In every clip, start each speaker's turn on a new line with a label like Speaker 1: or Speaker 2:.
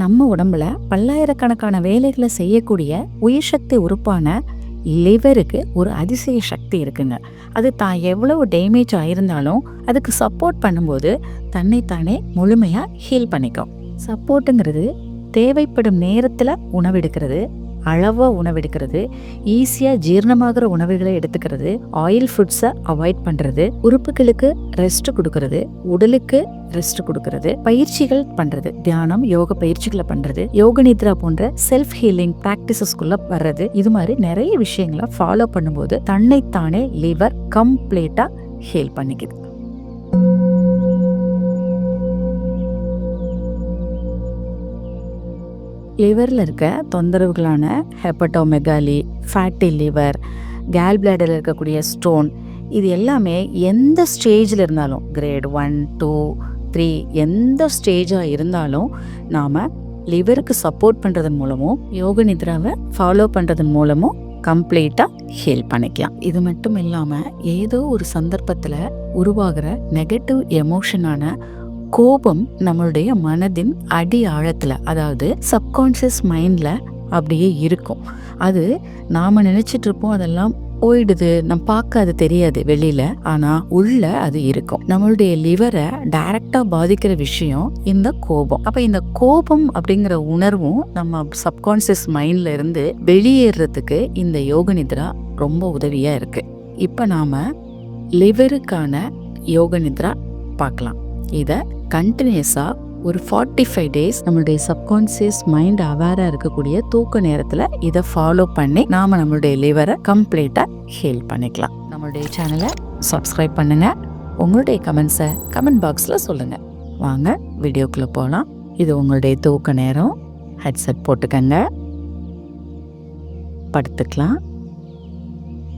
Speaker 1: நம்ம உடம்புல பல்லாயிரக்கணக்கான வேலைகளை செய்யக்கூடிய உயிர் சக்தி உறுப்பான லிவருக்கு ஒரு அதிசய சக்தி இருக்குங்க. அது தான் எவ்வளவு டேமேஜ் ஆயிருந்தாலும் அதுக்கு சப்போர்ட் பண்ணும்போது தன்னைத்தானே முழுமையாக ஹீல் பண்ணிக்கும். சப்போர்ட்டுங்கிறது தேவைப்படும் நேரத்தில் உணவெடுக்கிறது அளவாக உணவெடுக்கிறது ஈஸியாக ஜீரணமாகிற உணவுகளை எடுத்துக்கிறது ஆயில் ஃபுட்ஸை அவாய்ட் பண்ணுறது உறுப்புகளுக்கு ரெஸ்ட் கொடுக்கறது உடலுக்கு ரெஸ்ட் கொடுக்கறது பயிற்சிகள் பண்ணுறது தியானம் யோக பயிற்சிகளை பண்ணுறது யோக நித்ரா போன்ற செல்ஃப் ஹீலிங் ப்ராக்டிசஸ்குள்ள வர்றது இது மாதிரி நிறைய விஷயங்களை ஃபாலோ பண்ணும்போது தன்னைத்தானே லிவர் கம்ப்ளீட்டாக ஹீல் பண்ணிக்குது. லிவரில் இருக்க தொந்தரவுகளான ஹெப்படோமெகாலி ஃபேட்டி லிவர் கேல் பிளாடரில் இருக்கக்கூடிய ஸ்டோன் இது எல்லாமே எந்த ஸ்டேஜில் இருந்தாலும் கிரேட் ஒன் டூ த்ரீ எந்த ஸ்டேஜாக இருந்தாலும் நாம் லிவருக்கு சப்போர்ட் பண்ணுறதன் மூலமும் யோக நித்ராவை ஃபாலோ பண்ணுறதன் மூலமும் கம்ப்ளீட்டாக ஹீல் பண்ணிக்கலாம். இது மட்டும் இல்லாமல் ஏதோ ஒரு சந்தர்ப்பத்தில் உருவாகிற நெகட்டிவ் எமோஷனான கோபம் நம்மளுடைய மனதின் அடி ஆழத்தில் அதாவது சப்கான்ஷியஸ் மைண்டில் அப்படியே இருக்கும். அது நாம் நினச்சிட்ருப்போம் அதெல்லாம் போயிடுது. நம்ம பார்க்க அது தெரியாது வெளியில ஆனா உள்ள அது இருக்கும். நம்மளுடைய லிவரை டைரக்டா பாதிக்கிற விஷயம் இந்த கோபம். அப்ப இந்த கோபம் அப்படிங்கிற உணர்வும் நம்ம சப்கான்சியஸ் மைண்ட்ல இருந்து வெளியேறதுக்கு இந்த யோக நித்ரா ரொம்ப உதவியா இருக்கு. இப்ப நாம லிவருக்கான யோக நித்ரா பார்க்கலாம். இதை கண்டினியூஸாக ஒரு ஃபார்ட்டி ஃபைவ் டேஸ் நம்மளுடைய சப்கான்சியஸ் மைண்ட் அவேராக இருக்கக்கூடிய தூக்க நேரத்தில் இதை ஃபாலோ பண்ணி நாம் நம்மளுடைய லிவரை கம்ப்ளீட்டாக ஹீல் பண்ணிக்கலாம். நம்மளுடைய சேனலை சப்ஸ்கிரைப் பண்ணுங்கள் உங்களுடைய கமெண்ட்ஸை கமெண்ட் பாக்ஸில் சொல்லுங்கள் வாங்க வீடியோக்குள்ளே போகலாம் இது உங்களுடைய தூக்க நேரம். ஹெட்செட் போட்டுக்கங்க. படுத்துக்கலாம்.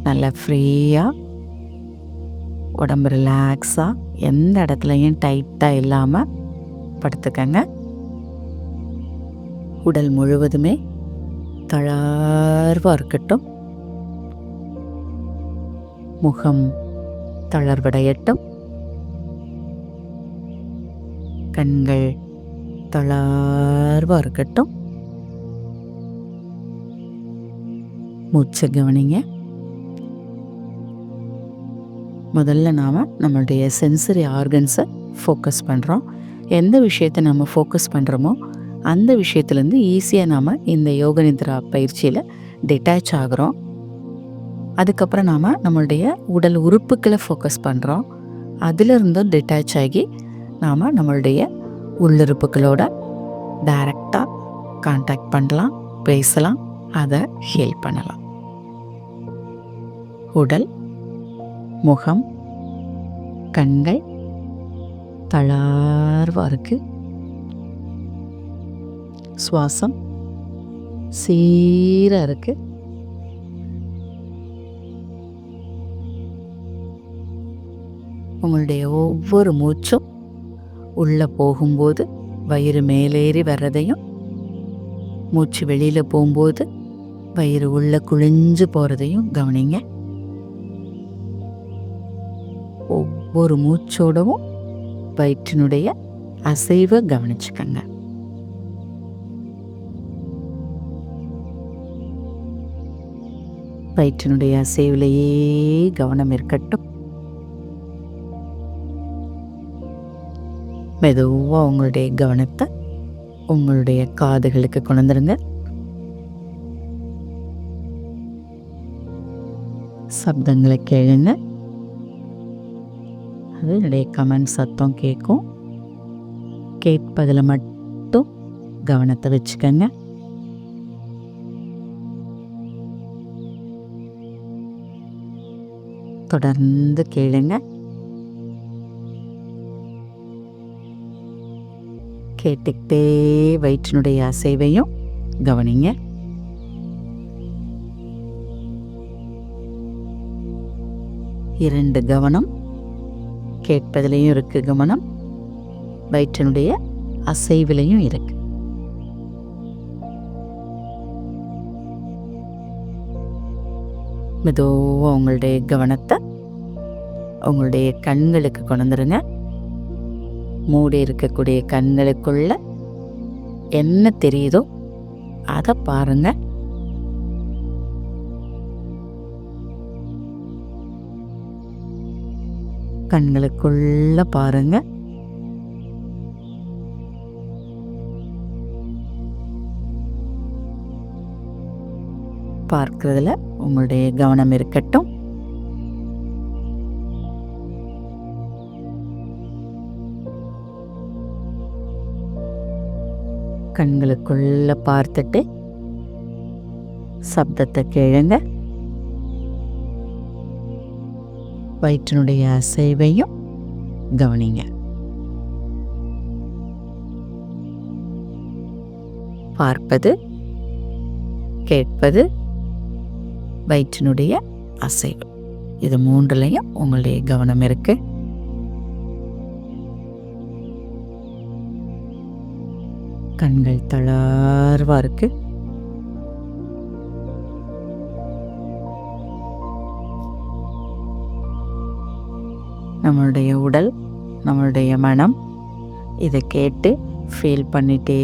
Speaker 1: நல்லா ஃப்ரீயாக உடம்பு ரிலாக்ஸாக எந்த இடத்துலையும் டைட்டாக இல்லாமல் படுத்துக்கங்க. உடல் முழுவதுமே தளர்வாக இருக்கட்டும். முகம் தளர்வடையட்டும். கண்கள் தளர்வாக இருக்கட்டும். மூச்சை கவனிங்க. முதல்ல நாம் நம்மளுடைய சென்சரி ஆர்கன்ஸை ஃபோக்கஸ் பண்ணுறோம் எந்த விஷயத்தை நம்ம ஃபோக்கஸ் பண்ணுறோமோ அந்த விஷயத்துலேருந்து ஈஸியாக நாம் இந்த யோக நித்ரா பயிற்சியில் டிட்டாச் ஆகிறோம். அதுக்கப்புறம் நாம் நம்மளுடைய உடல் உறுப்புக்களை ஃபோக்கஸ் பண்ணுறோம் அதிலிருந்தும் டிட்டாச் ஆகி நாம் நம்மளுடைய உள்ளுறுப்புகளோட டைரக்டாக காண்டாக்ட் பண்ணலாம் பேசலாம் அதை ஹீல் பண்ணலாம். உடல் முகம் கண்கள் தளார்வாக இருக்கு சுவாசம் சீராக இருக்கு உங்களுடைய ஒவ்வொரு மூச்சும் உள்ளே போகும்போது வயிறு மேலேறி வர்றதையும் மூச்சு வெளியில் போகும்போது வயிறு உள்ளே குழிஞ்சு போகிறதையும் கவனிங்க. ஒரு மூச்சோடவும் வயிற்றினுடைய அசைவை கவனிச்சுக்கங்க. வயிற்றினுடைய அசைவிலேயே கவனம் இருக்கட்டும். மெதுவாக உங்களுடைய கவனத்தை உங்களுடைய காதுகளுக்கு கொண்டுருங்க சப்தங்களை கேளுங்க. அது என்னுடைய கமெண்ட் சத்தம் கேட்கும். கேட்பதில் மட்டும் கவனத்தை வச்சுக்கங்க. தொடர்ந்து கேளுங்க. கேட்டுக்கிட்டே வயிற்றினுடைய அசைவையும் கவனிங்க. இரண்டு கவனம். கேட்பதிலையும் இருக்கு கவனம். வயிற்றினுடைய அசைவிலையும் இருக்கு. மெதுவாக உங்களுடைய கவனத்தை உங்களுடைய கண்களுக்கு கொண்டுருங்க மூடி இருக்கக்கூடிய கண்களுக்குள்ள என்ன தெரியுதோ அதை பாருங்கள் கண்களுக்குள்ள பாருங்க. பார்க்கறதுல உங்களுடைய கவனம் இருக்கட்டும். கண்களுக்குள்ள பார்த்துட்டு சப்தத்தை கேளுங்க. வயிற்றினுடைய அசைவையும் கவனிங்க. பார்ப்பது கேட்பது வயிற்றினுடைய அசைவு. இது மூன்றுலையும் உங்களுடைய கவனம் இருக்கு. கண்கள் தளர்வா இருக்குது நம்மளுடைய உடல் நம்மளுடைய மனம் இதை கேட்டு ஃபீல் பண்ணிட்டே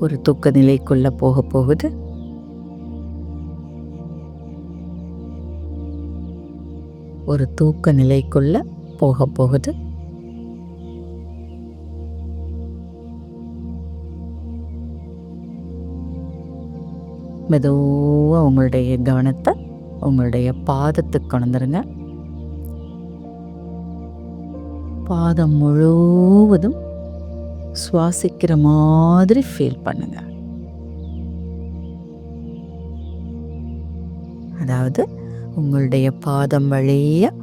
Speaker 1: ஒரு தூக்க நிலைக்குள்ளே போக போகுது. ஒரு தூக்க நிலைக்குள்ள போக போகுது. மெதுவாக உங்களுடைய கவனத்தை உங்களுடைய பாதத்துக்கு கொண்டுருங்க பாதம் முழுவதும் சுவாசிக்கிற மாதிரி ஃபீல் பண்ணுங்க. அதாவது உங்களுடைய பாதம் வழியாக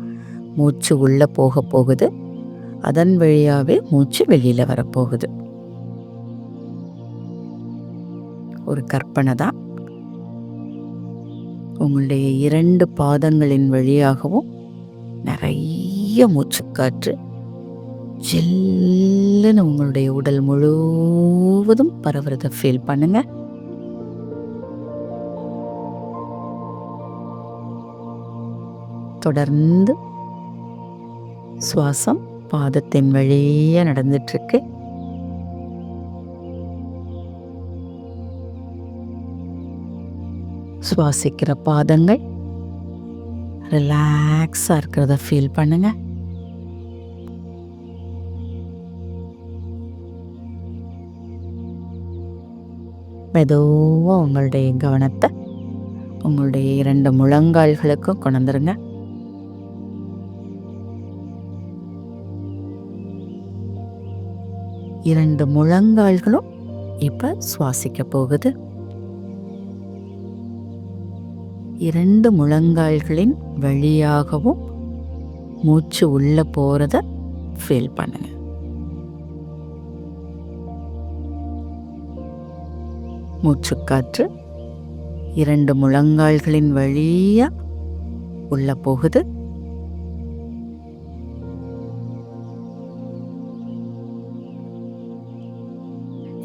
Speaker 1: மூச்சு உள்ள போக போகுது. அதன் வழியாகவே மூச்சு வெளியில் வரப்போகுது. ஒரு கற்பனை தான். உங்களுடைய இரண்டு பாதங்களின் வழியாகவும் நிறைய மூச்சுக்காற்று ஜில்லுன்னு உங்களுடைய உடல் முழுவதும் பரவுறத ஃபீல் பண்ணுங்க. தொடர்ந்து சுவாசம் பாதத்தின் வழியாக நடந்துட்டு இருக்கு சுவாசிக்கிற பாதங்கள் ரிலாக்ஸாக இருக்கிறத ஃபீல் பண்ணுங்கள் மெதுவாக உங்களுடைய கவனத்தை உங்களுடைய இரண்டு முழங்கால்களுக்கும் கொண்டுருங்க இரண்டு முழங்கால்களும் இப்போ சுவாசிக்க போகுது. இரண்டு முழங்கால்களின் வழியாகவும் மூச்சு உள்ள போறத ஃபீல் பண்ணுங்க. மூச்சுக்காற்று இரண்டு முழங்கால்களின் வழியா உள்ள போகுது.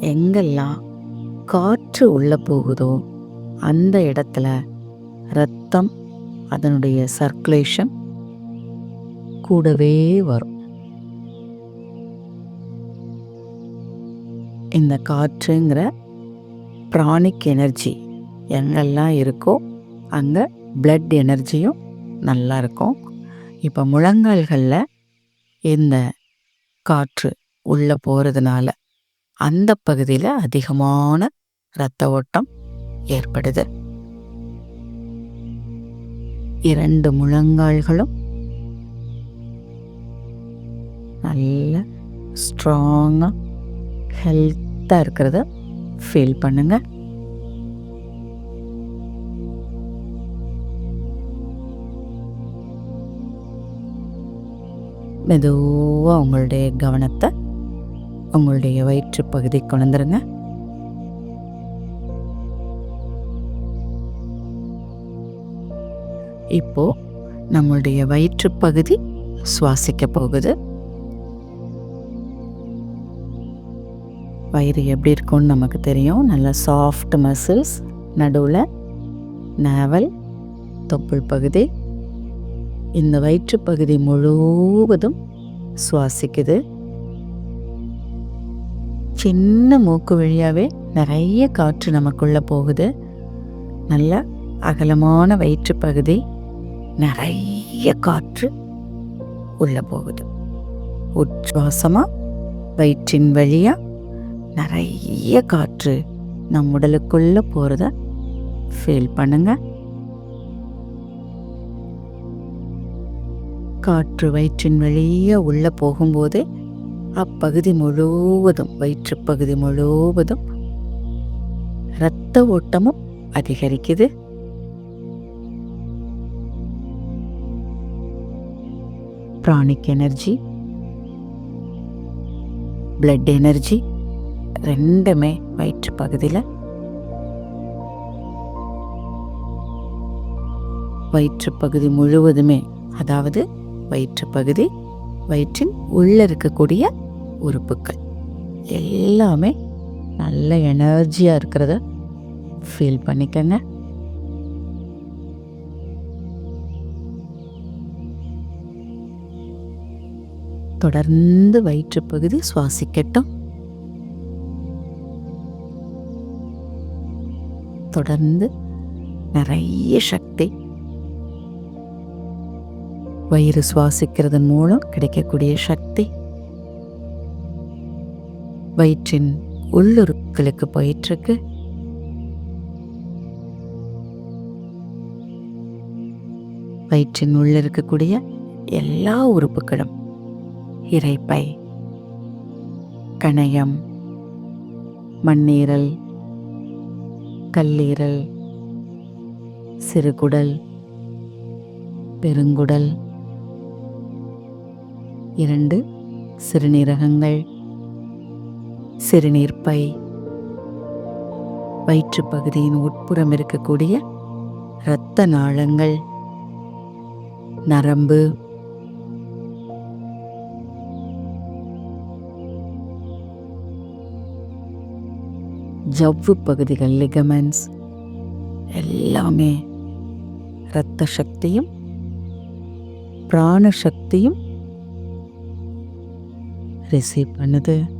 Speaker 1: எங்கெல்லாம் காற்று உள்ள போகுதோ அந்த இடத்துல ரத்தம் அதனுடைய சர்க்குலேஷன் கூடவே வரும். இந்த காற்றுங்கிற ப்ராணிக் எனர்ஜி எங்கெல்லாம் இருக்கோ அங்கே பிளட் எனர்ஜியும் நல்லா இருக்கும். இப்போ முழங்கால்களில் இந்த காற்று உள்ளே போகிறதுனால அந்த பகுதியில் அதிகமான இரத்த ஓட்டம் ஏற்படுது. இரண்டு முழங்கால்களும் நல்ல ஸ்ட்ராங்காக ஹெல்த்தாக இருக்கிறத ஃபீல் பண்ணுங்க. மெதுவாக உங்களுடைய கவனத்தை உங்களுடைய வயிற்று பகுதி கொண்டுருங்க இப்போ நம்மளுடைய வயிற்று பகுதி சுவாசிக்க போகுது. வயிறு எப்படி இருக்கும்னு நமக்கு தெரியும். நல்ல சாஃப்ட் மசில்ஸ் நடுவில் நாவல் தொப்புள் பகுதி. இந்த வயிற்றுப்பகுதி முழுவதும் சுவாசிக்குது. சின்ன மூக்கு வழியாகவே நிறைய காற்று நமக்குள்ளே போகுது. நல்ல அகலமான வயிற்றுப்பகுதி நிறைய காற்று உள்ளே போகுது. உச்சுவாசமாக வயிற்றின் வழியாக நிறைய காற்று நம் உடலுக்குள்ளே போகிறத ஃபீல் பண்ணுங்க. காற்று வயிற்றின் வழியாக உள்ளே போகும்போது அப்பகுதி முழுவதும் வயிற்றுப்பகுதி முழுவதும் இரத்த ஓட்டமும் அதிகரிக்குது. பிராணிக் எனர்ஜி பிளட் எனர்ஜி ரெண்டுமே வயிற்று பகுதியில். வயிற்று பகுதி முழுவதுமே அதாவது வயிற்று பகுதி வயிற்றின் உள்ள இருக்கக்கூடிய உறுப்புகள். எல்லாமே நல்ல எனர்ஜியாக இருக்கிறத ஃபீல் பண்ணிக்கங்க. தொடர்ந்து வயிற்றுப்பகுதி சுவாசிக்கட்டும். தொடர்ந்து நிறைய சக்தி. வயிறு சுவாசிக்கிறதன் மூலம் கிடைக்கக்கூடிய சக்தி. வயிற்றின் உள்ளுறுக்களுக்கு போயிட்டுருக்கு. வயிற்றின் உள்ள இருக்கக்கூடிய எல்லா உறுப்புகளும் இறைப்பை கணையம் மண்ணீரல் கல்லீரல் சிறுகுடல் பெருங்குடல். இரண்டு சிறுநீரகங்கள் சிறுநீர்ப்பை. வயிற்றுப் பகுதியின் உட்புறம் இருக்கக்கூடிய இரத்த நாளங்கள் நரம்பு ஜவ்வு பகுதிகள் லிகமெண்ட்ஸ் எல்லாமே இரத்த சக்தியும் பிராண சக்தியும் ரிசீவ் பண்ணுது.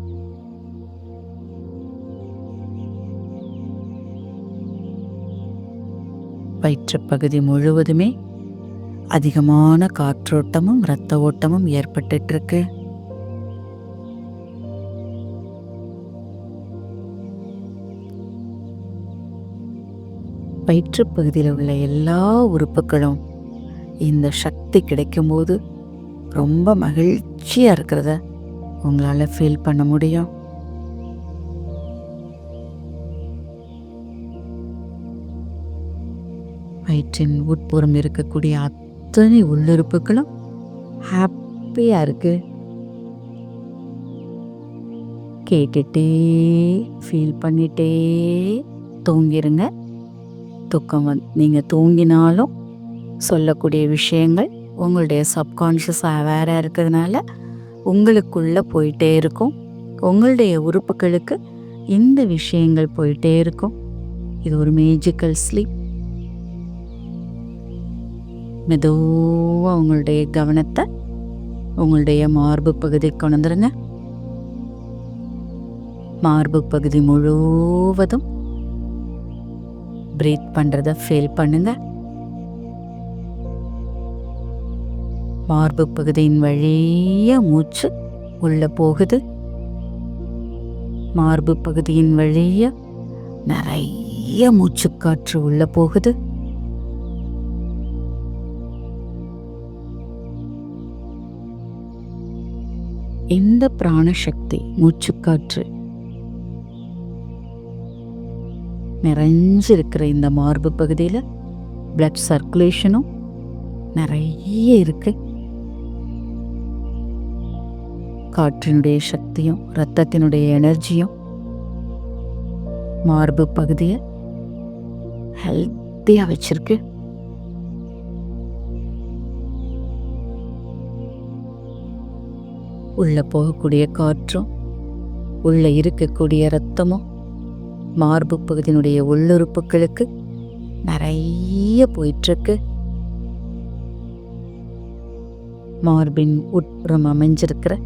Speaker 1: பகுதி முழுவதுமே அதிகமான காற்றோட்டமும் இரத்த ஓட்டமும் ஏற்பட்டுட்டு இருக்கு வயிற்றுப்பகுதியில் உள்ள எல்லா உறுப்புகளும் இந்த சக்தி கிடைக்கும்போது ரொம்ப மகிழ்ச்சியாக இருக்கிறத உங்களால் ஃபீல் பண்ண முடியும். வயிற்றின் உட்புறம் இருக்கக்கூடிய அத்தனை உள்ளுறுப்புகளும் ஹாப்பியாக இருக்கு. கேட்டுட்டே ஃபீல் பண்ணிட்டே தூங்கிருங்க. தூக்கம் வந் நீங்கள் தூங்கினாலும் சொல்லக்கூடிய விஷயங்கள் உங்களுடைய சப்கான்ஷியஸ் அவேராக இருக்கிறதுனால உங்களுக்குள்ளே போயிட்டே இருக்கும். உங்களுடைய உறுப்புகளுக்கு இந்த விஷயங்கள் போயிட்டே இருக்கும். இது ஒரு மேஜிக்கல் ஸ்லீப் மெதுவாக உங்களுடைய கவனத்தை உங்களுடைய மார்பு பகுதிக்கு கொண்டு வந்துருங்க. மார்பு பகுதி முழுவதும் ப்ரீத் பண்ணுறத ஃபீல் பண்ணுங்க. மார்பு பகுதியின் வழிய மூச்சு உள்ளே போகுது. மார்பு பகுதியின் வழிய நிறைய மூச்சுக்காற்று உள்ளே போகுது. இந்த பிராணசக்தி மூச்சுக்காற்று நிறைஞ்சிருக்கிற இந்த மார்பு பகுதியில் பிளட் சர்க்குலேஷனும் நிறைய இருக்கு. காற்றினுடைய சக்தியும் ரத்தத்தினுடைய எனர்ஜியும் மார்பு பகுதியை ஹெல்த்தியாக வச்சிருக்கு. உள்ள போகக்கூடிய காற்றும் உள்ள இருக்கக்கூடிய ரத்தமும் மார்பு பகுதியினுடைய உள்ளுறுப்புகளுக்கு நிறைய போயிட்டுருக்கு. மார்பின் உட்புறம் அமைஞ்சிருக்கிற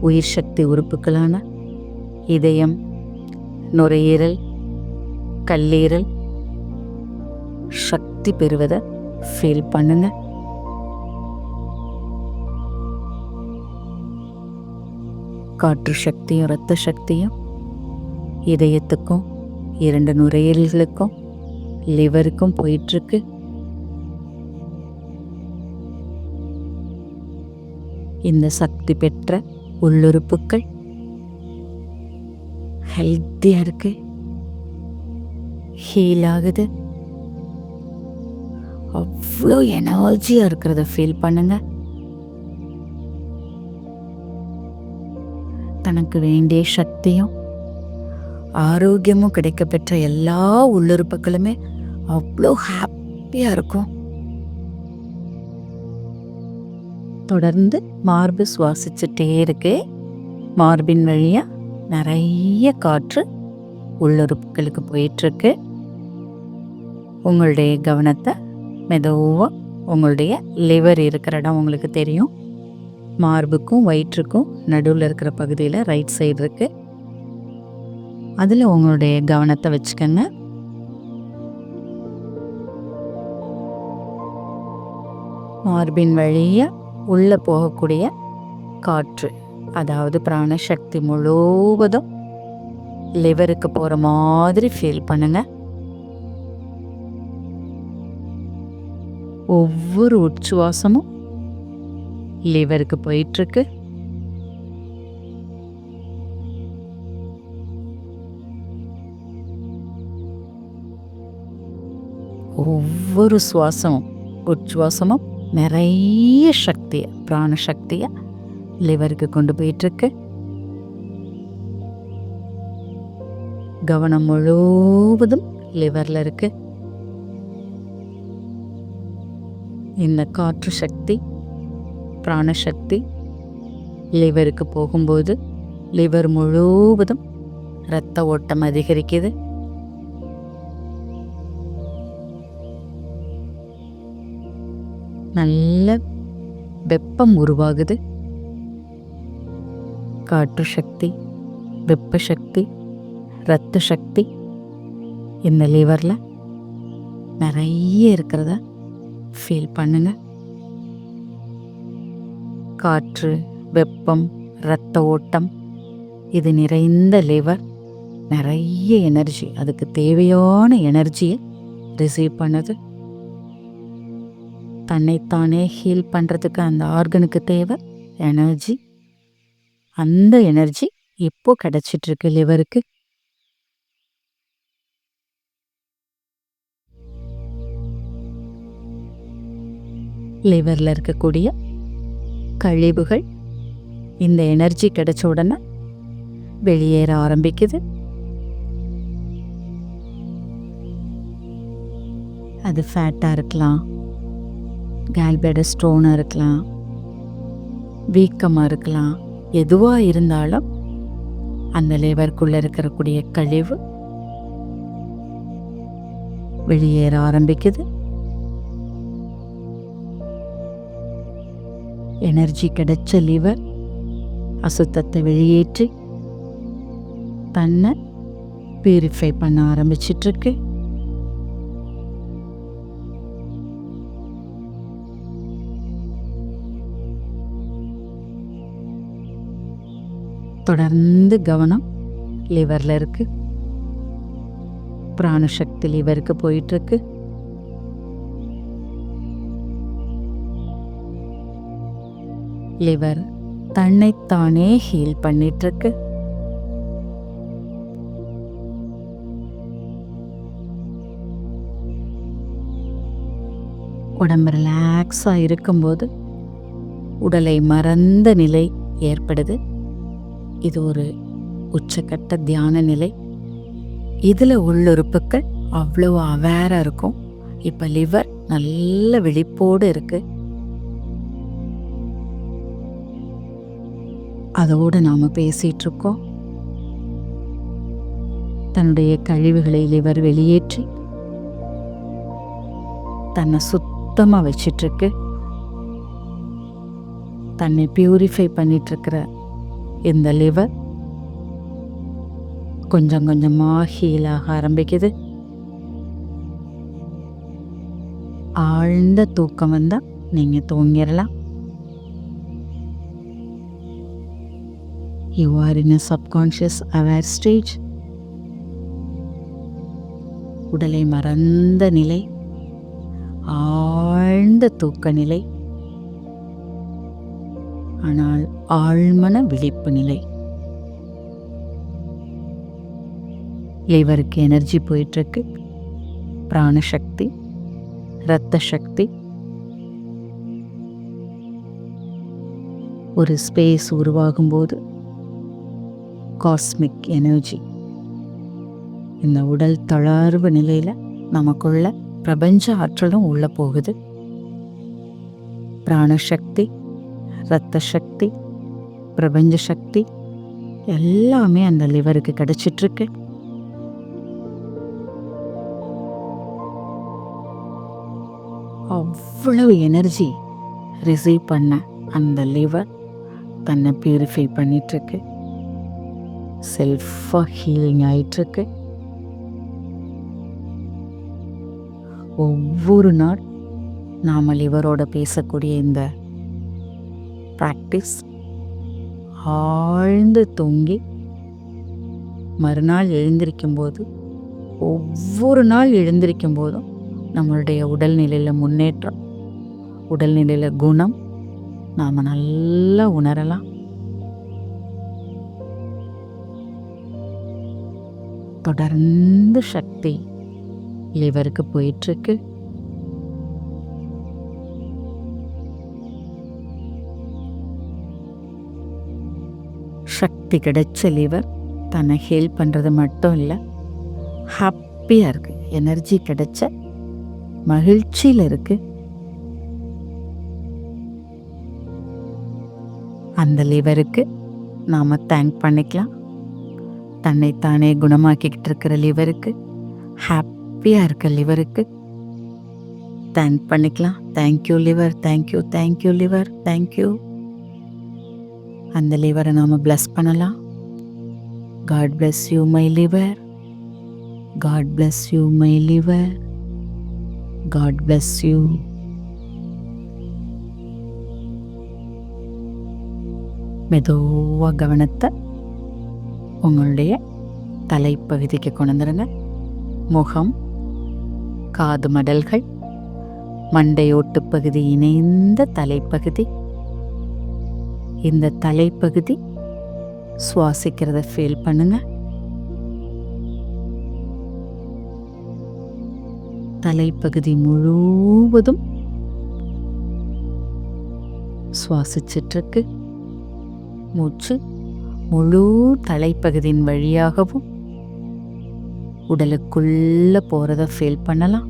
Speaker 1: உயிர் சக்தி உறுப்புகளான இதயம் நுரையீரல் கல்லீரல் சக்தி பெறுவதை ஃபீல் பண்ணுங்க. காற்று சக்தியும் இரத்த சக்தியும் இதயத்துக்கும் இரண்டு நுரையீரல்களுக்கும் லிவருக்கும் போயிட்டுருக்கு. இந்த சக்தி பெற்ற உள்ளுறுப்புக்கள் ஹெல்த்தியாக இருக்கு. ஹீல் ஆகுது. அவ்வளோ எனர்ஜியாக இருக்கிறத ஃபீல் பண்ணுங்க. தனக்கு வேண்டிய சக்தியும் ஆரோக்கியமும் கிடைக்கப்பெற்ற எல்லா உள்ளுறுப்புகளுமே அவ்வளோ ஹாப்பியாக இருக்கும். தொடர்ந்து மார்பு சுவாசிச்சுட்டே இருக்கு. மார்பின் வழியாக நிறைய காற்று உள்ளுறுப்புகளுக்கு போயிட்டுருக்கு. உங்களுடைய கவனத்தை மெதுவாக உங்களுடைய லிவர் இருக்கிற இடம் உங்களுக்கு தெரியும். மார்புக்கும் வயிற்றுக்கும் நடுவில் இருக்கிற பகுதியில் ரைட் சைடு இருக்குது அதில் உங்களுடைய கவனத்தை வச்சுக்கோங்க. மார்பின் வழியாக உள்ளே போகக்கூடிய காற்று அதாவது பிராணசக்தி முழுவதும் லிவருக்கு போகிற மாதிரி ஃபீல் பண்ணுங்க. ஒவ்வொரு உச்சுவாசமும் லிவருக்கு போயிட்டுருக்கு ஒவ்வொரு சுவாசமும் உச்சுவாசமும் நிறைய சக்தியை பிராண சக்தியை லிவருக்கு கொண்டு போயிட்டுருக்கு. கவனம் முழுவதும் லிவரில் இருக்கு. இந்த காற்று சக்தி பிராணசக்தி லிவருக்கு போகும்போது லிவர் முழுவதும் இரத்த ஓட்டம் அதிகரிக்குது. நல்ல வெப்பம் உருவாகுது. காற்று சக்தி வெப்ப சக்தி இரத்த சக்தி இந்த லிவரில் நிறைய இருக்கிறத ஃபீல் பண்ணுங்க. காற்று வெப்பம் இரத்த ஓட்டம் இது நிறைந்த லிவர் நிறைய எனர்ஜி அதுக்கு தேவையான எனர்ஜியை ரிசீவ் பண்ணுது. தன்னைத்தானே ஹீல் பண்ணுறதுக்கு அந்த ஆர்கனுக்கு தேவை? எனர்ஜி அந்த எனர்ஜி இப்போது கிடச்சிட்ருக்கு லிவருக்கு லிவரில் இருக்கக்கூடிய கழிவுகள் இந்த எனர்ஜி கிடைச்ச உடனே வெளியேற ஆரம்பிக்குது. அது ஃபேட்டாக இருக்கலாம். கேல்பேட ஸ்டோனாக இருக்கலாம் வீக்கமாக இருக்கலாம் எதுவாக இருந்தாலும் அந்த லேவருக்குள்ளே இருக்கக்கூடிய கழிவு வெளியேற ஆரம்பிக்குது. எனர்ஜி கிடைச்ச லிவர் அசுத்தத்தை வெளியேற்றி தன்னை பியூரிஃபை பண்ண ஆரம்பிச்சிட்ருக்கு தொடர்ந்து கவனம் லிவரில் இருக்கு. பிராணசக்தி லிவருக்கு போயிட்டுருக்கு லிவர் தன்னைத்தானே ஹீல் பண்ணிட்டுருக்கு உடம்பு ரிலாக்ஸாக இருக்கும்போது உடலை மறந்த நிலை ஏற்படுது. இது ஒரு உச்சக்கட்ட தியான நிலை. இதில் உள்ளுறுப்புக்கள் அவ்வளோ அவேராக இருக்கும். இப்போ லிவர் நல்ல விழிப்போடு இருக்கு. அதோடு நாம் பேசிகிட்டு இருக்கோம். தன்னுடைய கழிவுகளை லிவர் வெளியேற்றி தன்னை சுத்தமாக வச்சிட்ருக்கு தன்னை பியூரிஃபை பண்ணிகிட்ருக்கிற இந்த லிவர் கொஞ்சம் கொஞ்சமாக ஹீலாக ஆரம்பிக்குது. ஆழ்ந்த தூக்கம் வந்தால் நீங்கள் தூங்கிடலாம் you are in a subconscious aware stage உடலை மறந்த நிலை ஆழ்ந்த தூக்க நிலை. ஆனால் ஆழ்மன விழிப்பு நிலை. இவருக்கு எனர்ஜி போயிட்டுருக்கு. பிராணசக்தி இரத்த சக்தி. ஒரு ஸ்பேஸ் உருவாகும்போது காஸ்மிக் எனர்ஜி இந்த உடல் தளர்வு நிலையில் நமக்குள்ள பிரபஞ்ச ஆற்றலும் உள்ளே போகுது. பிராணசக்தி ரத்த சக்தி பிரபஞ்ச சக்தி எல்லாமே அந்த லிவருக்கு கிடைச்சிட்ருக்கு. அவ்வளவு எனர்ஜி ரிசீவ் பண்ண அந்த லிவர் தன்னை பியூரிஃபை பண்ணிகிட்ருக்கு செல்ஃபாக ஹீலிங் ஆயிட்டுருக்கு ஒவ்வொரு நாள் நாம் லிவரோட பேசக்கூடிய இந்த ப்ராக்டிஸ் ஆழ்ந்து தூங்கி மறுநாள் எழுந்திருக்கும்போது ஒவ்வொரு நாள் எழுந்திருக்கும் போதும் நம்மளுடைய உடல்நிலையில் முன்னேற்றம் உடல்நிலையில் குணம் நாம் நல்லா உணரலாம். தொடர்ந்து சக்தி லிவருக்கு போயிட்டுருக்கு சக்தி கிடைச்ச லீவர் தன்னை ஹெல்ப் பண்ணுறது மட்டும் இல்லை ஹாப்பியாக இருக்குது எனர்ஜி கிடைச்ச மகிழ்ச்சியில் இருக்குது அந்த லிவருக்கு நாம் தேங்க் பண்ணிக்கலாம். தன்னைத்தானே குணமாக்கிக்கிட்டு இருக்கிற லிவருக்கு ஹாப்பியாக இருக்க லிவருக்கு தேங்க் பண்ணிக்கலாம். Thank you liver thank you thank you liver thank you அந்த லிவரை நாம் பிளஸ் பண்ணலாம். God bless you my liver God bless you my liver God bless you மெதுவாக கவனத்தை உங்களுடைய தலைப்பகுதிக்கு கொண்டுருங்க முகம் காது மடல்கள் மண்டையோட்டு பகுதி இணைந்த தலைப்பகுதி. இந்த தலைப்பகுதி சுவாசிக்கிறத ஃபீல் பண்ணுங்க. தலைப்பகுதி முழுவதும் சுவாசிச்சிட்ருக்கு. மூச்சு முழு தலைப்பகுதியின் வழியாகவும் உடலுக்குள்ளே போகிறத ஃபீல் பண்ணலாம்.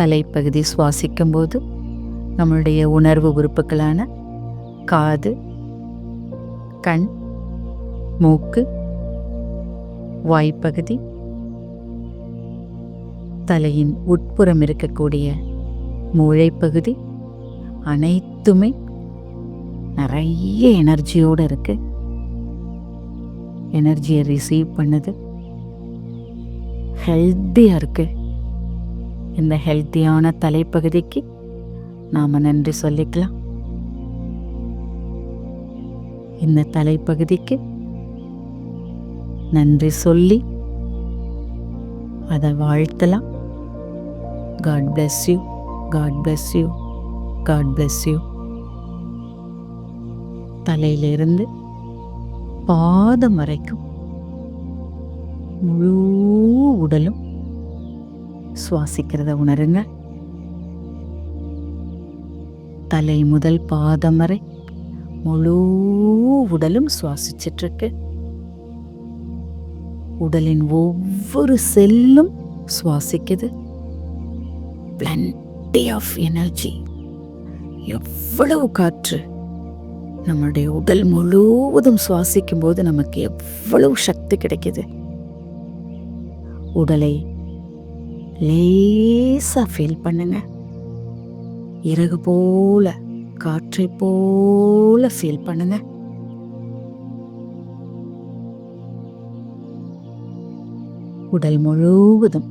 Speaker 1: தலைப்பகுதி சுவாசிக்கும் போது நம்மளுடைய உணர்வு உறுப்புகளான காது கண் மூக்கு வாய்ப்பகுதி தலையின் உட்புறம் இருக்கக்கூடிய மூளைப்பகுதி அனைத்துமே நிறைய எனர்ஜியோடு இருக்கு. எனர்ஜியை ரிசீவ் பண்ணுது. ஹெல்த்தியாக இருக்குது இந்த ஹெல்த்தியான தலைப்பகுதிக்கு நாம் நன்றி சொல்லிக்கலாம். இந்த தலைப்பகுதிக்கு நன்றி சொல்லி அதை வாழ்த்தலாம். God bless you God bless you God bless you தலையிலிருந்து பாதம் வரைக்கும் முழு உடலும் சுவாசிக்கிறத உணருங்க. தலை முதல் பாதம் வரை முழு உடலும் சுவாசிச்சிட்ருக்கு. உடலின் ஒவ்வொரு செல்லும் சுவாசிக்குது. பிளண்டி ஆஃப் எனர்ஜி எவ்வளவு காற்று நம்மளுடைய உடல் முழுவதும் சுவாசிக்கும் போது நமக்கு எவ்வளவு சக்தி கிடைக்குது. உடலை லேசாக ஃபீல் பண்ணுங்க. இறகு போல காற்றை போல ஃபீல் பண்ணுங்க. உடல் முழுவதும்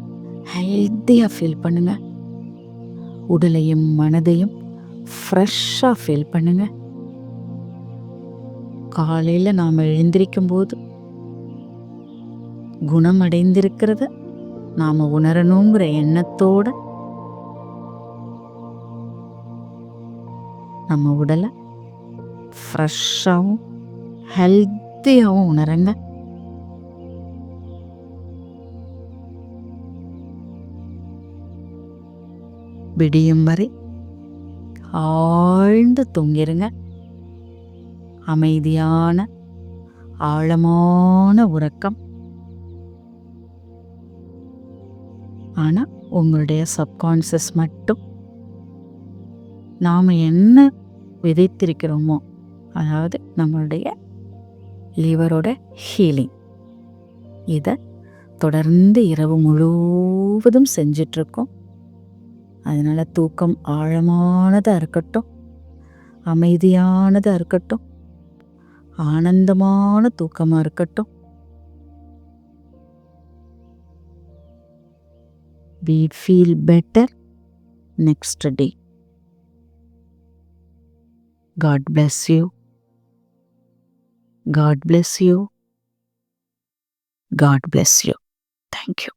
Speaker 1: ஹெல்த்தியாக ஃபீல் பண்ணுங்க. உடலையும் மனதையும் ஃப்ரெஷ்ஷாக ஃபீல் பண்ணுங்க. காலையில் நாம் எழுந்திருக்கும் போது குணமடைந்திருக்கிறத நாம் உணரணுங்கிற எண்ணத்தோடு நம்ம உடலை ஃப்ரெஷ்ஷாகவும் ஹெல்த்தியாகவும் உணருங்க. விடியும் வரை ஆழ்ந்து தூங்கிருங்க. அமைதியான ஆழமான உறக்கம். ஆனால் உங்களுடைய சப்கான்சியஸ் மட்டும். நாம் என்ன விதைத்திருக்கிறோமோ அதாவது நம்மளுடைய லிவரோட ஹீலிங் இதை தொடர்ந்து இரவு முழுவதும் செஞ்சிட்ருக்கோம். அதனால் தூக்கம் ஆழமானதாக இருக்கட்டும் அமைதியானதாக இருக்கட்டும் ஆனந்தமான தூக்கமாக இருக்கட்டும் we feel better next day. God bless you. God bless you. God bless you. Thank you.